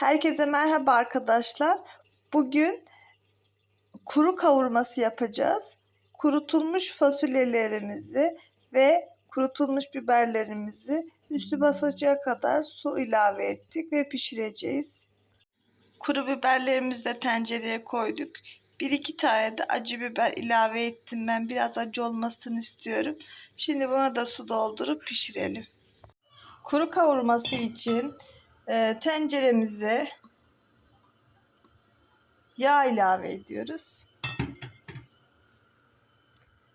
Herkese merhaba arkadaşlar. Bugün kuru kavurması yapacağız. Kurutulmuş fasulyelerimizi ve kurutulmuş biberlerimizi üstü basacağı kadar su ilave ettik ve pişireceğiz. Kuru biberlerimizi de tencereye koyduk. Bir iki tane de acı biber ilave ettim ben. Biraz acı olmasını istiyorum. Şimdi buna da su doldurup pişirelim. Kuru kavurması için e, tenceremize yağ ilave ediyoruz.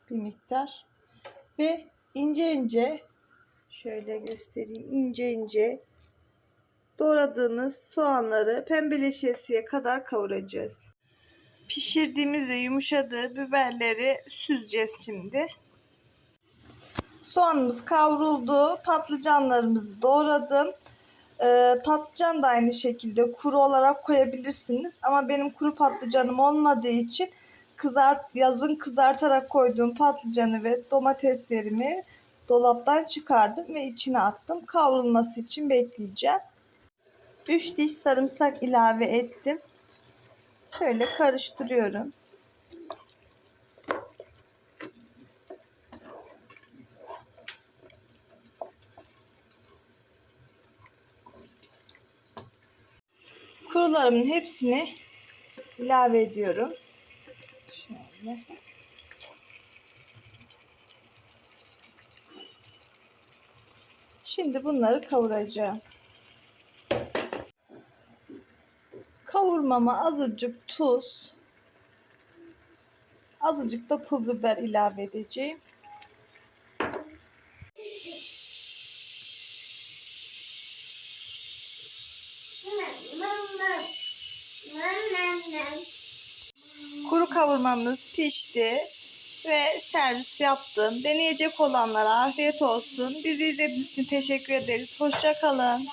Bir miktar. Ve ince ince şöyle göstereyim. ince ince doğradığımız soğanları pembeleşesiye kadar kavuracağız. Pişirdiğimiz ve yumuşadığı biberleri süzeceğiz şimdi. Soğanımız kavruldu. Patlıcanlarımızı doğradım. Ee, patlıcan da aynı şekilde kuru olarak koyabilirsiniz. Ama benim kuru patlıcanım olmadığı için kızart, yazın kızartarak koyduğum patlıcanı ve domateslerimi dolaptan çıkardım ve içine attım. Kavrulması için bekleyeceğim. 3 diş sarımsak ilave ettim. Şöyle karıştırıyorum. Kurularımın hepsini ilave ediyorum. Şöyle. Şimdi bunları kavuracağım. Kavurmama azıcık tuz, azıcık da pul biber ilave edeceğim. Kuru kavurmamız pişti ve servis yaptım. Deneyecek olanlara afiyet olsun. Bizi izlediğiniz için teşekkür ederiz. Hoşça kalın.